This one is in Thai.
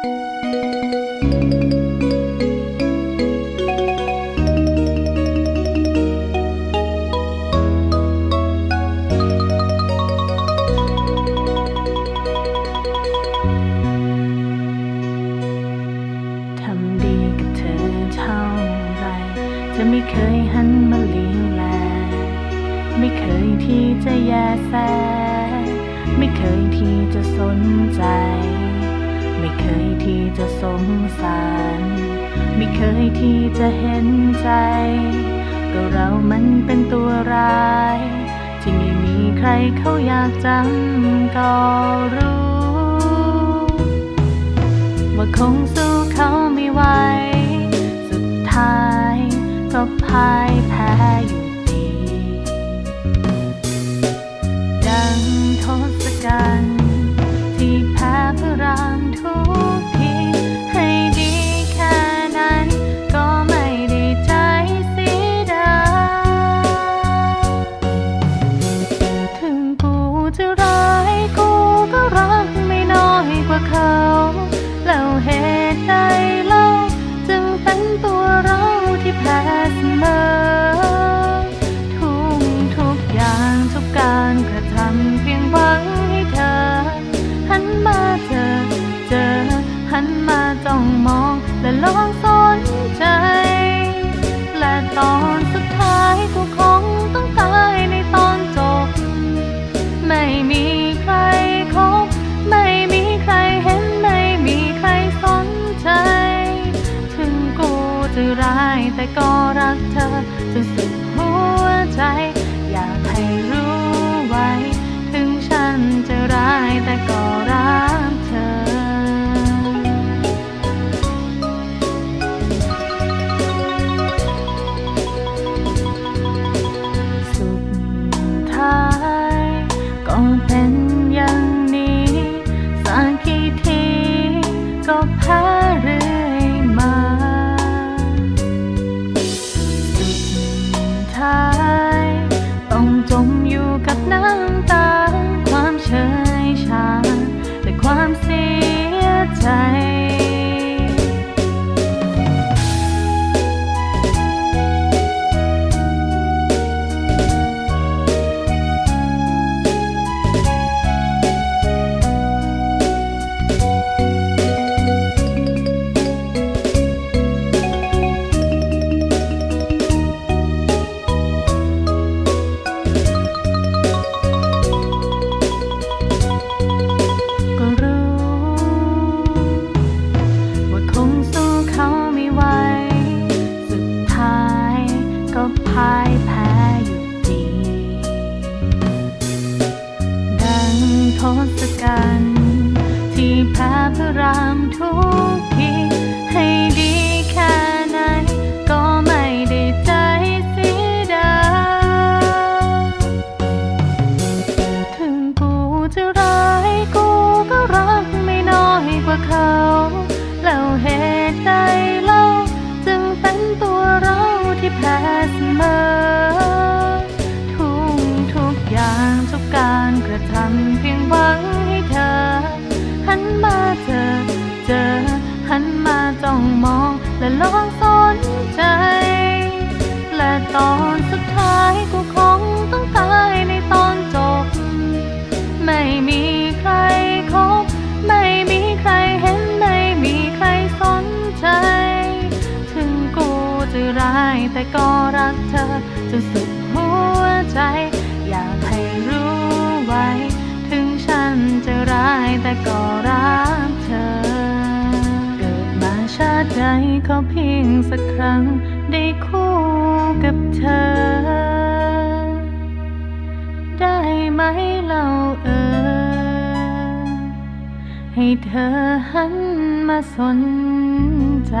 ทำดีกับเธอเท่าไรเธอไม่เคยหันมาเลี้ยวแล ไม่เคยที่จะแยแส ไม่เคยที่จะสนใจ ไม่เคยที่จะสงสาร ไม่เคยที่จะเห็นใจ ก็เรามันเป็นตัวร้าย ที่ไม่มีใครเขาอยากจำก็รู้ มาจ้องมองและลองสนใจ และตอนสุดท้ายกูคงต้องตายในตอนจบ ไม่มีใครคบไม่มีใครเห็นไม่มีใครสนใจ ถึงกูจะร้ายแต่ก็รักเธอจนสุดหัวใจ อยากให้รู้ ก็เป็น พระรามทุกที สุดท้ายกูคงต้องตายในตอนจบ ไม่มีใครคบ ไม่มีใครเห็น ไม่มีใครสนใจ ถึงกูจะร้ายแต่ก็รักเธอจนสุดหัวใจ อยากให้รู้ไว้ ถึงฉันจะร้ายแต่ก็รักเธอ เกิดมาชาติใดขอเพียงสักครั้งได้คู่กับเธอ ให้เธอหันมาสนใจ